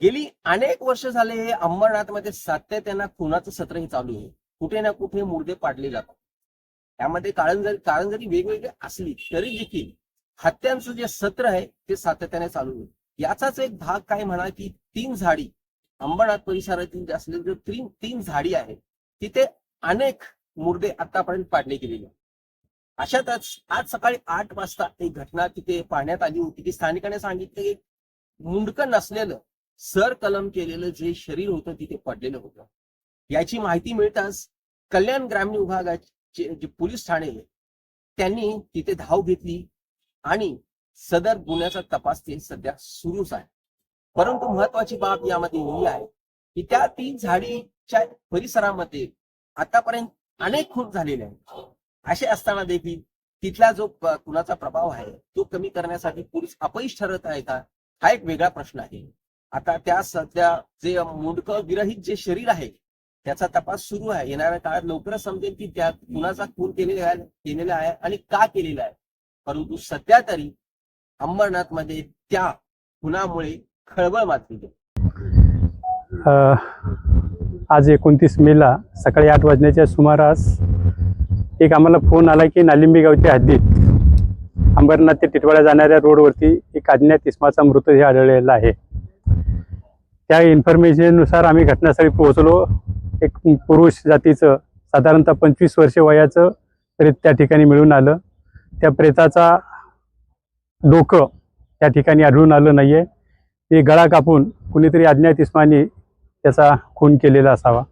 गेली अनेक वर्ष झाले हे अंबरनाथमध्ये सातत्यानं खुनाचं सत्र हे चालू आहे. कुठे ना कुठे मुर्दे पाडले जातात. त्यामध्ये कारण जरी कारण जरी वेगवेगळी असली तरी देखील हत्यांचं जे सत्र आहे ते सातत्याने चालू आहे. याचाच एक भाग काय म्हणा की तीन झाडी अंबरनाथ परिसरातील जे असलेली जे तीन तीन झाडी आहेत तिथे अनेक मुर्दे आतापर्यंत पाडले गेलेले अशातच आज सकाळी आठ वाजता एक घटना तिथे पाहण्यात आली होती की स्थानिकांनी सांगितलं की मुंडकं नसलेलं सर कलम केलेलं जे शरीर होतं तिथे पडलेलं होतं. याची माहिती मिळताच कल्याण ग्रामीण विभागाचे जे पोलीस ठाणे त्यांनी तिथे धाव घेतली आणि सदर गुन्ह्याचा तपास ते सध्या सुरूच आहे. परंतु महत्वाची बाब यामध्ये ही आहे की त्या तीन झाडीच्या परिसरामध्ये आतापर्यंत अनेक खून झालेले आहेत. असे असताना देखील तिथला जो कुणाचा प्रभाव आहे तो कमी करण्यासाठी पोलीस अपयश ठरत आहे का हा एक वेगळा प्रश्न आहे. आता त्या सध्या जे मुंडक विरहित जे शरीर आहे त्याचा तपास सुरू आहे. येणाऱ्या काळात लवकरच समजेल की त्या कुणाचा खून केलेला केलेला आहे आणि का केलेला आहे. परंतु सध्या तरी अंबरनाथमध्ये त्या खुनामुळे खळबळ माजली आज एकोणतीस मेला सकाळी आठ वाजण्याच्या सुमारास एक आम्हाला फोन आला की नालिंबी गावच्या हद्दीत अंबरनाथ ते टिटवाळा जाणाऱ्या रोडवरती एक अज्ञात इस्माचा मृतदेह आढळलेला आहे. त्या इन्फॉर्मेशननुसार आम्ही घटनास्थळी पोहोचलो. एक पुरुष जातीचं साधारणतः पंचवीस वर्ष वयाचं प्रेत त्या ठिकाणी मिळून आलं. त्या प्रेताचा डोकं त्या ठिकाणी आढळून आलं नाहीये. ते गळा कापून कुणीतरी अज्ञात इस्मानी त्याचा खून केलेला असावा.